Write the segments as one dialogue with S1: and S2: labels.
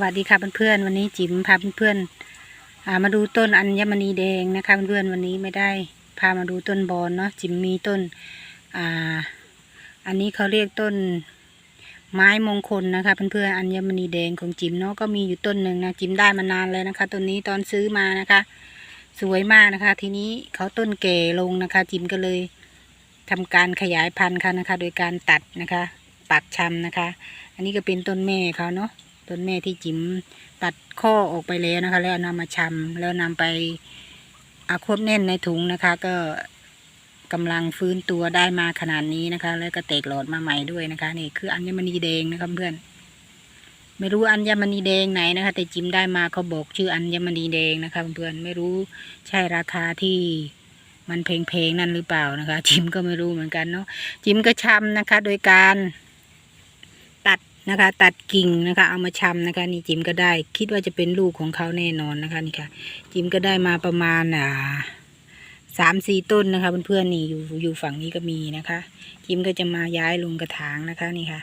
S1: สวัสดีค่ะเพื่อนๆวันนี้จิ๋มพาเพื่อนๆอ่ามาดูต้นอัญมณีแดงนะคะเพื่อนๆวันนี้ไม่ได้พามาดูต้นบอนเนาะจิ๋มมีต้นอ่าอันนี้เขาเรียกต้นไม้มงคลนะคะเพื่อนๆอัญมณีแดงของจิ๋มเนาะก็มีอยู่ต้นหนึ่งนะจิ๋มได้มานานเลยนะคะต้นนี้ตอนซื้อมานะคะ สวยมากนะคะ ทีนี้เขาต้นแก่ลงนะคะ จิ๋มก็เลยทำการขยายพันธุ์ค่ะนะคะ โดยการตัดนะคะ ปักชำนะคะ อันนี้ก็เป็นต้นแม่เขาเนาะ ต้นแม่ที่จิ๋มตัดข้อออกไปแล้วนะคะ แล้วนำมาชำแล้วนำไปอาควบแน่นในถุงนะคะ ก็กำลังฟื้นตัวได้มาขนาดนี้นะคะ แล้วก็เตกหลอดมาใหม่ด้วยนะคะ นี่คืออัญมณีแดงนะคะเพื่อนไม่รู้อัญมณีแดงไหนนะคะ แต่จิ๋มได้มาเขาบอกชื่ออัญมณีแดงนะคะเพื่อนไม่รู้ใช่ราคาที่มันเพลงๆนั่นหรือเปล่านะคะ จิมก็ไม่รู้เหมือนกันเนาะจิมก็ชำนะคะ โดยการ นะคะ ตัดกิ่งนะคะ เอามาชำนะคะ นี่จิมก็ได้ คิดว่าจะเป็นลูกของเขาแน่นอนนะคะนี่ค่ะ จิมก็ได้มาประมาณอ่าสามสี่ต้นนะคะเพื่อนๆนี่อยู่อยู่ฝั่งนี้ก็มีนะคะ จิมก็จะมาย้ายลงกระถางนะคะนี่ค่ะ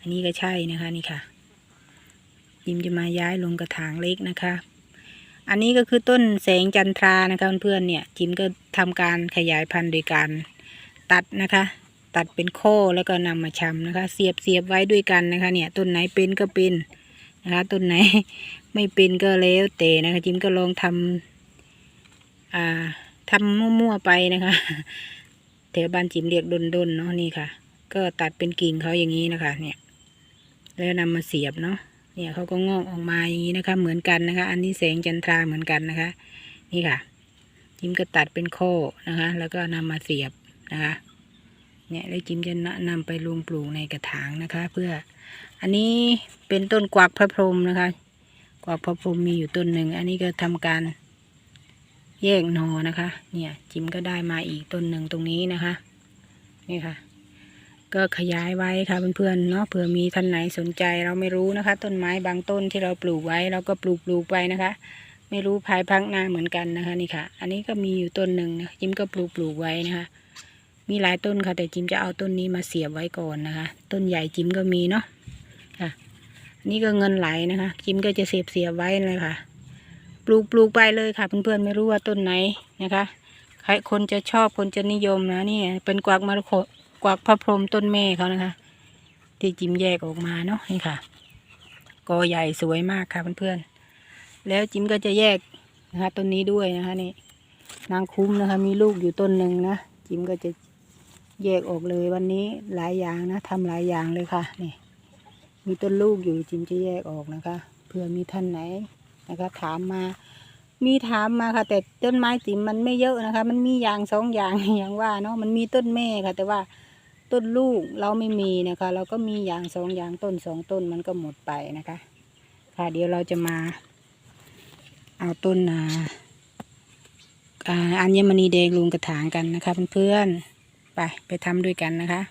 S1: อันนี้ก็ใช่นะคะนี่ค่ะ จิมจะมาย้ายลงกระถางเล็กนะคะ อันนี้ก็คือต้นแสงจันทรานะคะเพื่อนๆเนี่ย จิมก็ทำการขยายพันธุ์โดยการตัดนะคะ ตัดเป็นโค้แล้วก็นำมาชำนะคะ เสียบเสียบไว้ด้วยกันนะคะ เนี่ยต้นไหนเป็นก็เป็นนะคะต้นไหนไม่เป็นก็แล้วแต่นะคะจิมก็ลองทำอ่าทำมั่วๆไปนะคะแถวบ้านจิมเรียกดนดนๆเนาะนี่ค่ะ ก็ตัดเป็นกิ่งเขาอย่างนี้นะคะ เนี่ย แล้วนำมาเสียบเนาะเนี่ยเขาก็งอกออกมาอย่างนี้นะคะ เหมือนกันนะคะ อันนี้แสงจันทราเหมือนกันนะคะ นี่ค่ะ จิมก็ตัดเป็นโค้นะคะ แล้วก็นำมาเสียบนะคะ เนี่ยแล้วจิมจะนำไปลงปลูกในกระถางนะคะ เพื่ออันนี้เป็นต้นกวักพระพรหมนะคะ กวักพระพรหมมีอยู่ต้นหนึ่ง อันนี้ก็ทำการแยกหนอนะคะ เนี่ยจิมก็ได้มาอีกต้นหนึ่งตรงนี้นะคะ นี่ค่ะ ก็ขยายไว้ค่ะเพื่อนๆเนาะเผื่อมีท่านไหนสนใจเราไม่รู้นะคะ ต้นไม้บางต้นที่เราปลูกไว้เราก็ปลูกปลูกไปนะคะ ไม่รู้ภายภาคหน้าเหมือนกันนะคะ นี่ค่ะ อันนี้ก็มีอยู่ต้นหนึ่งนะจิมก็ปลูกปลูกไว้นะคะ มีหลายต้นค่ะ แต่จิมจะเอาต้นนี้มาเสียบไว้ก่อนนะคะ ต้นใหญ่จิมก็มีเนาะค่ะนนี่ก็เงินไหลนะคะ จิมก็จะเสียบเสียบไว้เลยค่ะ ปลูกปลูกไปเลยค่ะ เพื่อนๆไม่รู้ว่าต้นไหนนะคะใครคนจะชอบคนจะนิยมนะนี่เป็นกวักมรกตกวักพระพรหมต้นแม่เขานะคะ ที่จิมแยกออกมาเนาะนี่ค่ะกอใหญ่สวยมากค่ะเพื่อนๆแล้วจิมก็จะแยกนะคะต้นนี้ด้วยนะคะนี่นางคุ้มนะคะ มีลูกอยู่ต้นหนึ่งนะจิมก็จะ แยกออกเลยวันนี้หลายอย่างนะทำหลายอย่างเลยค่ะนี่มีต้นลูกอยู่จิมจะแยกออกนะคะเผื่อมีท่านไหนนะคะ ถามมา มีถามมาค่ะ แต่ต้นไม้จิมมันไม่เยอะนะคะ มันมีอย่างสองอย่างอย่างว่าเนาะมันมีต้นแม่ค่ะ แต่ว่าต้นลูกเราไม่มีนะคะ เราก็มีอย่างสองอย่างต้นสองต้นมันก็หมดไปนะคะ ค่ะเดี๋ยวเราจะมา เอาต้นอ่าอัญมณีแดงลงกระถางกันนะคะเพื่อนๆ ไปไปทำด้วยกันนะคะ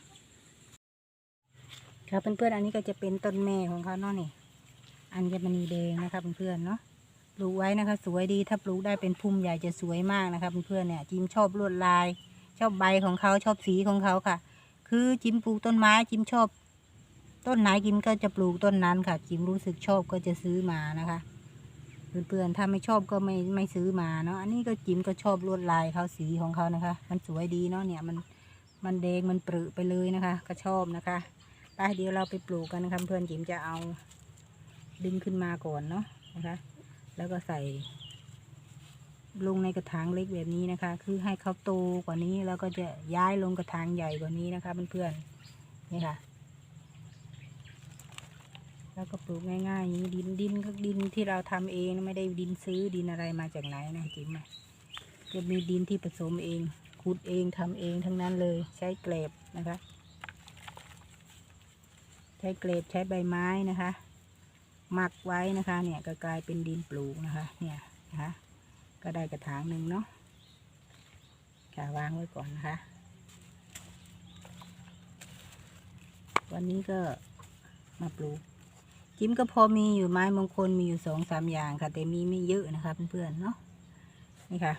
S1: ครับเพื่อนๆอันนี้ก็จะเป็นต้นแม่ของเขาเนาะนี่ อัญมณีแดงนะคะเพื่อนๆเนาะปลูกไว้นะคะ สวยดีถ้าปลูกได้เป็นพุ่มใหญ่จะสวยมากนะคะเพื่อนๆเนี่ยจิมชอบลวดลาย ชอบใบของเขาชอบสีของเขาค่ะ คือจิมปลูกต้นไม้จิมชอบ ต้นไหนจิมก็จะปลูกต้นนั้นค่ะ จิมรู้สึกชอบก็จะซื้อมานะคะเพื่อนๆถ้าไม่ชอบก็ไม่ไม่ซื้อมาเนาะอันนี้ก็จิมก็ชอบลวดลายเขาสีของเขานะคะ มันสวยดีเนาะเนี่ยมัน มันแดงมันปรึไปเลยนะคะ ก็ชอบนะคะไปเดี๋ยวเราไปปลูกกันนะคะเพื่อนจิ๋มจะเอาดึงขึ้นมาก่อนเนาะนะคะ แล้วก็ใส่ ลงในกระถางเล็กแบบนี้นะคะ คือให้เขาโตกว่านี้แล้วก็จะย้ายลงกระถางใหญ่กว่านี้นะคะเพื่อนๆนี่ค่ะ แล้วก็ปลูกง่ายๆอย่างนี้ดินดินก็ดินที่เราทำเองไม่ได้ดินซื้อดินอะไรมาจากไหนนะจิ๋มจะมีดินที่ผสมเอง ขุดเองทำเองทั้งนั้นเลยใช้เกลบนะคะ ใช้เกลบใช้ใบไม้นะคะหมักไว้นะคะเนี่ยก็กลายเป็นดินปลูกนะคะเนี่ยนะคะก็ได้กระถางหนึ่งเนาะค่ะวางไว้ก่อนนะคะ วันนี้ก็มาปลูก จิ้มก็พอมีอยู่ไม้มงคลมีอยู่สองสามอย่างค่ะ แต่มีไม่เยอะนะคะเพื่อนๆเนาะนี่ค่ะ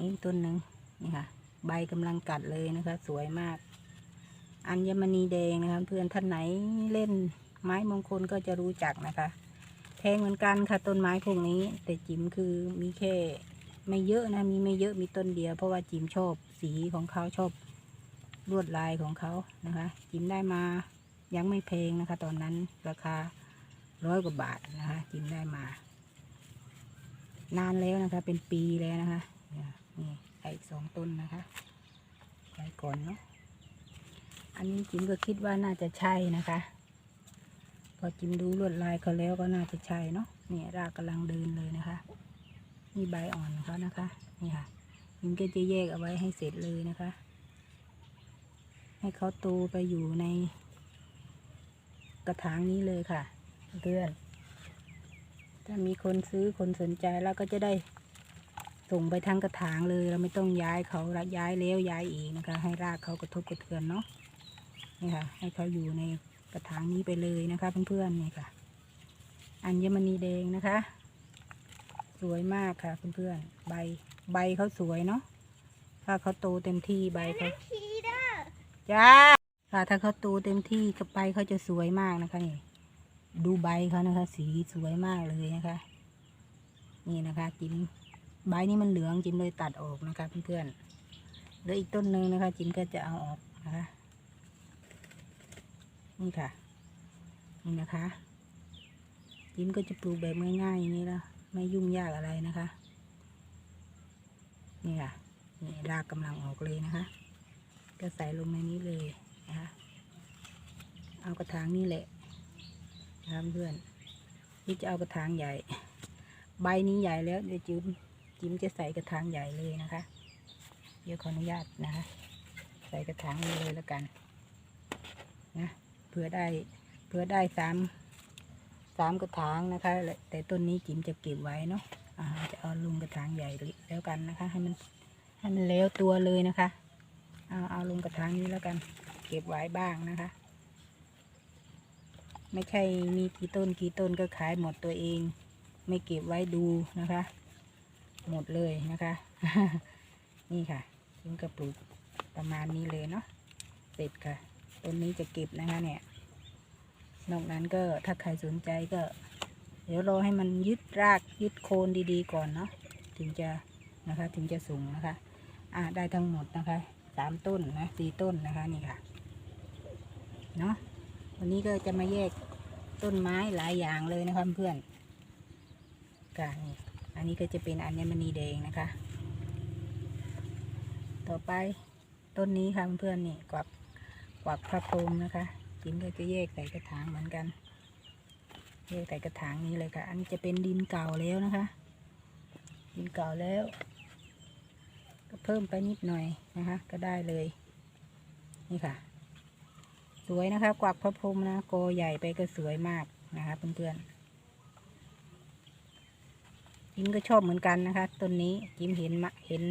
S1: นี่ต้นหนึ่งนี่ค่ะ ใบกำลังกัดเลยนะคะ สวยมาก อัญมณีแดงนะคะเพื่อนท่านไหนเล่นไม้มงคลก็จะรู้จักนะคะแพงเหมือนกันค่ะต้นไม้พวกนี้ แต่จิ๋มคือมีแค่ไม่เยอะนะมีไม่เยอะมีต้นเดียว เพราะว่าจิ๋มชอบสีของเขาชอบลวดลายของเขานะคะ จิ๋มได้มายังไม่แพงนะคะ ตอนนั้นราคาร้อยกว่าบาทนะคะ จิ๋มได้มา นานแล้วนะคะ เป็นปีแล้วนะคะ นี่ยนี่ไอ้สองต้นนะคะไปก่อนเนาะอันนี้จิมก็คิดว่าน่าจะใช่นะคะ พอจิมดูลวดลายเขาแล้วก็น่าจะใช่เนาะเนี่ยรากกำลังเดินเลยนะคะนี่ใบอ่อนเขานะคะนี่ค่ะจิมก็จะแยกเอาไว้ให้เสร็จเลยนะคะ ให้เขาโตไปอยู่ใน กระถางนี้เลยค่ะเพื่อนถ้ามีคนซื้อคนสนใจแล้วก็จะได้ ส่งไปทางกระถางเลยเราไม่ต้องย้ายเขาละย้ายแล้วย้ายอีกนะคะ ให้รากเขากระทบกระเทือนเนาะนี่ค่ะ ให้เขาอยู่ในกระถางนี้ไปเลยนะคะเพื่อนๆนี่ค่ะ อัญมณีแดงนะคะ สวยมากค่ะเพื่อนๆใบใบเขาสวยเนาะถ้าเขาโตเต็มที่ใบเขา
S2: ทีเด้อ
S1: จ้าค่ะถ้าเขาโตเต็มที่กับใบเขาจะสวยมากนะคะนี่ดูใบเขานะคะ สีสวยมากเลยนะคะ นี่นะคะ จิม ใบนี้มันเหลืองจิมเลยตัดออกนะคะเพื่อนๆแล้วอีกต้นหนึ่งนะคะ จิมก็จะเอาออกนะคะนี่ค่ะ นี่นะคะ จิมก็จะปลูกแบบง่ายๆอย่างนี้แล้วไม่ยุ่งยากอะไรนะคะ นี่ค่ะนี่รากกำลังออกเลยนะคะ ก็ใส่ลงในนี้เลยนะคะ เอากระถางนี่แหละนะครับเพื่อนนี่จะเอากระถางใหญ่ ใบนี้ใหญ่แล้วเดี๋ยวจิม จิ๋มจะใส่กระถางใหญ่เลยนะคะ เดี๋ยวขออนุญาตนะคะ ใส่กระถางนี้เลยแล้วกันนะเพื่อได้เพื่อได้สามสามกระถางนะคะ แต่ต้นนี้จิ๋มจะเก็บไว้เนาะอ่าจะเอาลงกระถางใหญ่แล้วกันนะคะ ให้มันให้มันแล้วตัวเลยนะคะเอาเอาลงกระถางนี้แล้วกัน เก็บไว้บ้างนะคะ ไม่ใช่มีกี่ต้นกี่ต้นก็ขายหมดตัวเอง ไม่เก็บไว้ดูนะคะ หมดเลยนะคะ นี่ค่ะถึงกระปลูกประมาณนี้เลยเนาะเสร็จค่ะ ต้นนี้จะเก็บนะคะเนี่ย นอกนั้นก็ถ้าใครสนใจก็ เดี๋ยวรอให้มันยึดรากยึดโคนดีๆก่อนเนาะถึงจะนะคะถึงจะสูงนะคะ อ่าได้ทั้งหมดนะคะสามต้นนะสี่ต้นนะคะนี่ค่ะเนาะวันนี้ก็จะมาแยกต้นไม้หลายอย่างเลยนะคะเพื่อนกานี่ อันนี้ก็จะเป็นอัญมณีแดงนะคะ ต่อไปต้นนี้ค่ะเพื่อนๆนี่กวักกวักพระพรหมนะคะจิมก็จะแยกใส่กระถางเหมือนกันแยกใส่กระถางนี้เลยค่ะ อันนี้จะเป็นดินเก่าแล้วนะคะ ดินเก่าแล้ว ก็เพิ่มไปนิดหน่อยนะคะ ก็ได้เลยนี่ค่ะ สวยนะคะ กวักพระพรหมนะโกใหญ่ไปก็สวยมากนะคะเพื่อนๆ จิมก็ชอบเหมือนกันนะคะ ต้นนี้จิมเห็นมาเห็น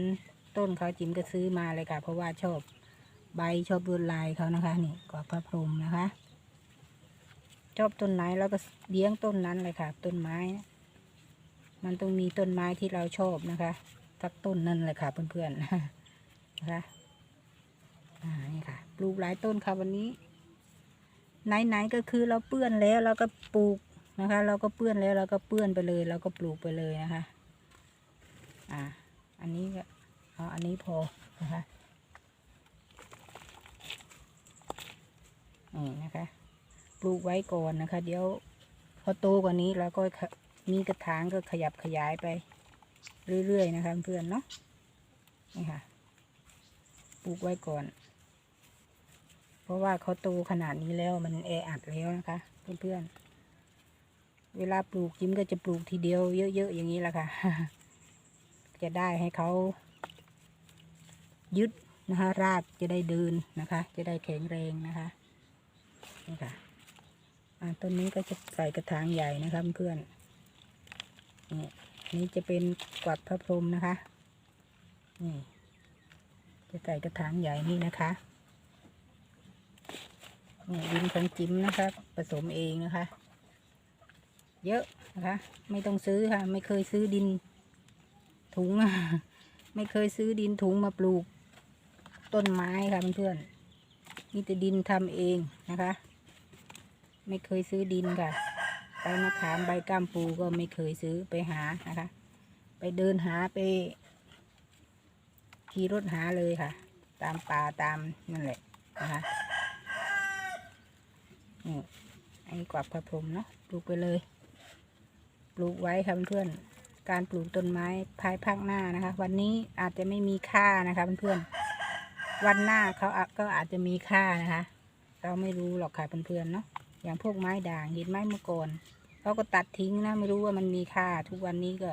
S1: ต้นเขาจิมก็ซื้อมาเลยค่ะเพราะว่าชอบใบชอบลวดลายเขานะคะนี่กวักพระพรหมนะคะ ชอบต้นไหนแล้วก็เลี้ยงต้นนั้นเลยค่ะ ต้นไม้ มันต้องมีต้นไม้ที่เราชอบนะคะสักต้นนั่นเลยค่ะเพื่อนๆนะคะอ่านี่ค่ะปลูกหลายต้นค่ะวันนี้ ไหนๆก็คือเราเปื้อนแล้วเราก็ปลูก นะคะ เราก็เปื้อนแล้วเราก็เปื้อนไปเลยเราก็ปลูกไปเลยนะคะ อ่า อันนี้ก็เอาอันนี้พอนะคะนี่นะคะ ปลูกไว้ก่อนนะคะ เดี๋ยวพอโตกว่านี้เราก็มีกระถางก็ขยับขยายไปเรื่อยๆนะคะเพื่อนเนาะนี่ค่ะปลูกไว้ก่อน เพราะว่าเขาโตขนาดนี้แล้วมันแออัดแล้วนะคะ เพื่อนๆ เวลาปลูกจิ้มก็จะปลูกทีเดียวเยอะๆอย่างนี้แหละค่ะ จะได้ให้เขายึดนะคะรากจะได้เดินนะคะ จะได้แข็งแรงนะคะนี่ค่ะต้นนี้ก็จะใส่กระถางใหญ่นะคะเพื่อนนี่นี้จะเป็นกวักพระพรหมนะคะนี่จะใส่กระถางใหญ่นี่นะคะนี่ดินของจิ้มนะคะผสมเองนะคะ เยอะนะคะไม่ต้องซื้อค่ะ ไม่เคยซื้อดินถุงไม่เคยซื้อดินถุงมาปลูกต้นไม้ค่ะเพื่อนๆนี่แต่ดินทำเองนะคะ ไม่เคยซื้อดินค่ะใบมะขามใบก้ามปูก็ไม่เคยซื้อไปหานะคะ ไปเดินหาไปขี่รถหาเลยค่ะ ตามป่าตามนั่นแหละนะคะนี่อันนี้กวักพระพรมเนาะปลูกไปเลย ปลูกไว้ค่ะเพื่อนๆการปลูกต้นไม้ภายภาคหน้านะคะ วันนี้อาจจะไม่มีค่านะคะเพื่อนๆวันหน้าเขาก็อาจจะมีค่านะคะ เราไม่รู้หรอกค่ะเพื่อนๆเนาะอย่างพวกไม้ด่างเห็นไม้เมื่อก่อนเขาก็ตัดทิ้งนะไม่รู้ว่ามันมีค่าทุกวันนี้ก็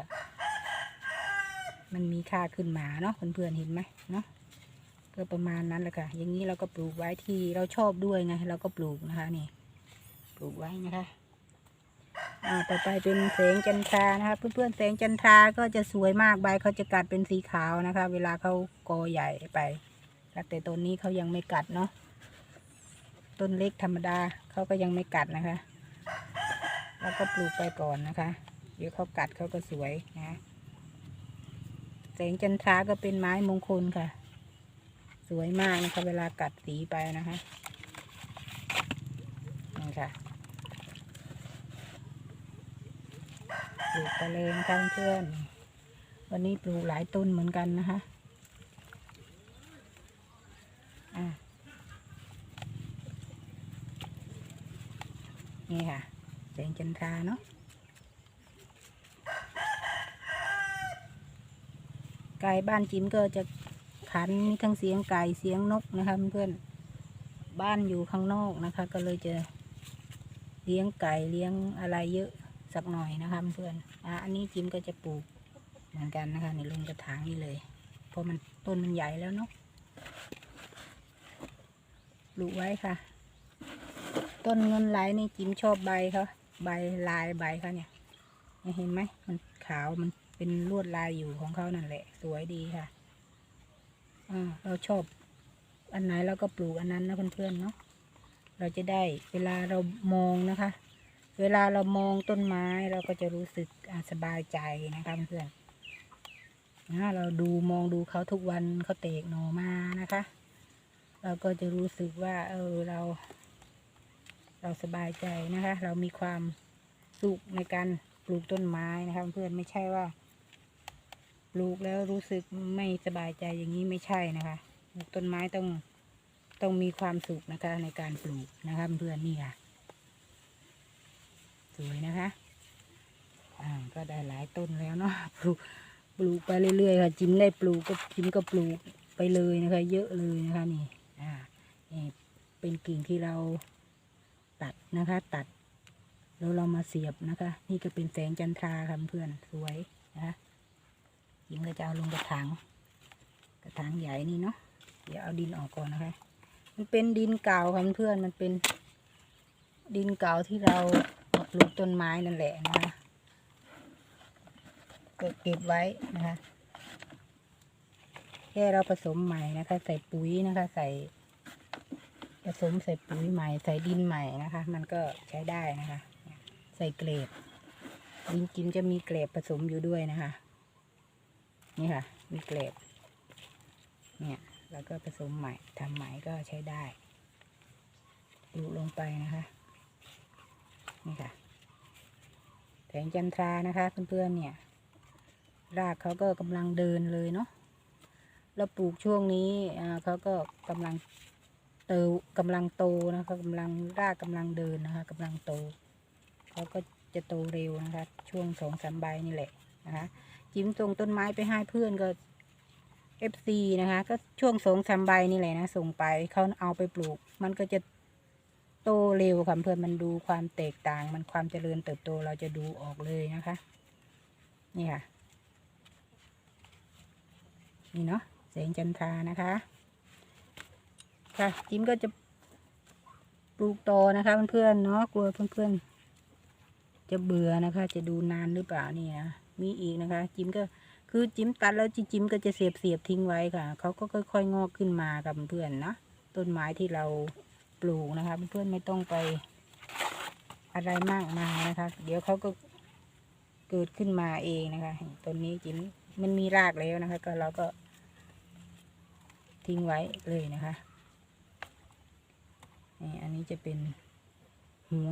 S1: มันมีค่าขึ้นมาเนาะเพื่อนๆเห็นไหมเนาะก็ประมาณนั้นแหละค่ะ อย่างนี้เราก็ปลูกไว้ที่เราชอบด้วยไงเราก็ปลูกนะคะนี่ ปลูกไว้นะคะ ต่อไปเป็นแสงจันทรานะคะเพื่อนๆแสงจันทราก็จะสวยมากใบเขาจะกัดเป็นสีขาวนะคะ เวลาเขากอใหญ่ไปแต่ต้นนี้เขายังไม่กัดเนาะต้นเล็กธรรมดาเขาก็ยังไม่กัดนะคะ แล้วก็ปลูกไปก่อนนะคะ เดี๋ยวเขากัดเขาก็สวยนะแสงจันทราก็เป็นไม้มงคลค่ะ สวยมากนะคะ เวลากัดสีไปนะคะนี่ค่ะ ปลูกไปเลยนะคะเพื่อนวันนี้ปลูกหลายต้นเหมือนกันนะคะอะนี่ค่ะแสงจันทราเนาะไก่บ้านจิมก็จะขันมีทั้งเสียงไก่เสียงนกนะคะเพื่อนบ้านอยู่ข้างนอกนะคะ ก็เลยจะเลี้ยงไก่เลี้ยงอะไรเยอะ สักหน่อยนะคะเพื่อนอะอันนี้จิมก็จะปลูกเหมือนกันนะคะในลงกระถางนี่เลยเพราะมันต้นมันใหญ่แล้วเนาะปลูกไว้ค่ะ ต้นเงินไหลนี่จิมชอบใบเขาใบลายใบเขาเนี่ยเนี่ยเห็นไหมมันขาวมันเป็นลวดลายอยู่ของเขานั่นแหละ สวยดีค่ะอ่าเราชอบอันไหนเราก็ปลูกอันนั้นนะเพื่อนๆเนาะเราจะได้เวลาเรามองนะคะ เวลาเรามองต้นไม้เราก็จะรู้สึกสบายใจนะคะเพื่อนนะเราดูมองดูเขาทุกวันเขาเตกหน่อมานะคะ เราก็จะรู้สึกว่า เออเรา เราสบายใจนะคะ เรามีความสุขในการปลูกต้นไม้นะคะเพื่อนไม่ใช่ว่าปลูกแล้วรู้สึกไม่สบายใจอย่างนี้ไม่ใช่นะคะปลูกต้นไม้ต้องต้องมีความสุขนะคะในการปลูกนะคะเพื่อนนี่ค่ะ สวยนะคะอ่าก็ได้หลายต้นแล้วเนาะปลูกปลูกไปเรื่อยๆค่ะ จิ้มได้ปลูกก็จิ้มก็ปลูกไปเลยนะคะ เยอะเลยนะคะนี่อ่านี่เป็นกิ่งที่เราตัดนะคะ ตัดแล้วเรามาเสียบนะคะ นี่ก็เป็นแสงจันทราค่ะเพื่อนสวยนะคะจิมก็จะเอาลงกระถางกระถางใหญ่นี่เนาะเดี๋ยวเอาดินออกก่อนนะคะ มันเป็นดินเก่าค่ะเพื่อนมันเป็นดินเก่าที่เรา ลูกต้นไม้นั่นแหละนะคะก็เก็บไว้นะคะแค่เราผสมใหม่นะคะ ใส่ปุ๋ยนะคะ ใส่ผสมใส่ปุ๋ยใหม่ ใส่ดินใหม่นะคะ มันก็ใช้ได้นะคะ ใส่เกล็ดดินจิมจะมีเกล็ดผสมอยู่ด้วยนะคะ นี่ค่ะ มีเกล็ดเนี่ยแล้วก็ผสมใหม่ทำใหม่ก็ใช้ได้ปลูลงไปนะคะ นี่ค่ะ งจันทรานะคะเพื่อนๆเนี่ยรากเขาก็กำลังเดินเลยเนาะแล้วปลูกช่วงนี้อ่าเขาก็กำลังเติกำลังโตนะคะกำลังรากกำลังเดินนะคะกำลังโตเขาก็จะโตเร็วนะคะ ช่วงสองสามใบนี่แหละนะคะจิ้มส่งต้นไม้ไปให้เพื่อนก็เอฟซีนะคะ ก็ช่วงสองสามใบนี่แหละนะส่งไปเขาเอาไปปลูก มันก็จะ โตเร็วค่ะเพื่อนมันดูความแตกต่างมันความเจริญเติบโตเราจะดูออกเลยนะคะ นี่ค่ะ นี่เนาะแสงจันทรานะคะ ค่ะจิมก็จะปลูกต่อนะคะเพื่อนๆเนาะกลัวเพื่อนๆจะเบื่อนะคะ จะดูนานหรือเปล่านี่นะมีอีกนะคะ จิมก็คือจิมตัดแล้วจิมก็จะเสียบเสียบทิ้งไว้ค่ะเขาก็ค่อยๆงอกขึ้นมากับเพื่อนๆนะต้นไม้ที่เรา ลูกนะคะ เพื่อนๆไม่ต้องไปอะไรมากมายนะคะ เดี๋ยวเขาก็เกิดขึ้นมาเองนะคะต้นนี้จิมมันมีรากแล้วนะคะ ก็เราก็ทิ้งไว้เลยนะคะนี่อันนี้จะเป็นหัว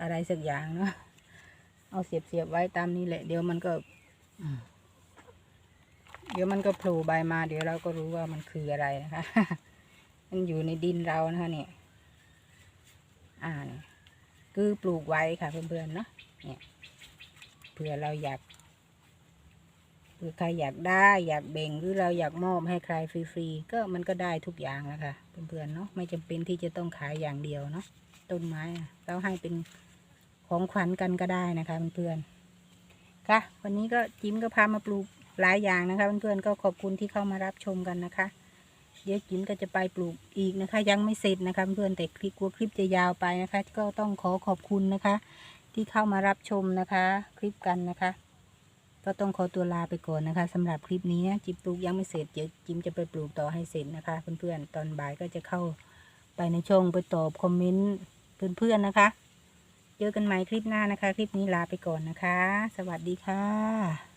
S1: อะไรสักอย่างเนาะเอาเสียบเสียบๆไว้ตามนี้แหละ เดี๋ยวมันก็เดี๋ยวมันก็โผล่ใบมา เดี๋ยวเราก็รู้ว่ามันคืออะไรนะคะ มันอยู่ในดินเรานะคะเนี่ย อ่านคือปลูกไว้ค่ะเพื่อนๆเนาะเนี่ยเผื่อเราอยากเผื่อใครอยากได้อยากแบ่งหรือเราอยากมอบให้ใครฟรีๆก็มันก็ได้ทุกอย่างนะคะเพื่อนๆเนาะไม่จำเป็นที่จะต้องขายอย่างเดียวเนาะต้นไม้เราให้เป็นของขวัญกันก็ได้นะคะเพื่อนๆค่ะ วันนี้ก็จิ้มก็พามาปลูกหลายอย่างนะคะเพื่อนๆก็ขอบคุณที่เข้ามารับชมกันนะคะ ดี๋ยวจิมก็จะไปปลูกอีกนะคะ ยังไม่เสร็จนะคะเพื่อนแต่คลิปกลัวคลิปจะยาวไปนะคะ ก็ต้องขอขอบคุณนะคะ ที่เข้ามารับชมนะคะ คลิปกันนะคะ ก็ต้องขอตัวลาไปก่อนนะคะสำหรับคลิปนี้นะจิมปลูกยังไม่เสร็จเดี๋ยวจิมจะไปปลูกต่อให้เสร็จนะคะ เพื่อนๆตอนบ่ายก็จะเข้าไปในช่องไปตอบคอมเมนต์เพื่อนๆนะคะ เจอกันใหม่คลิปหน้านะคะ คลิปนี้ลาไปก่อนนะคะ สวัสดีค่ะ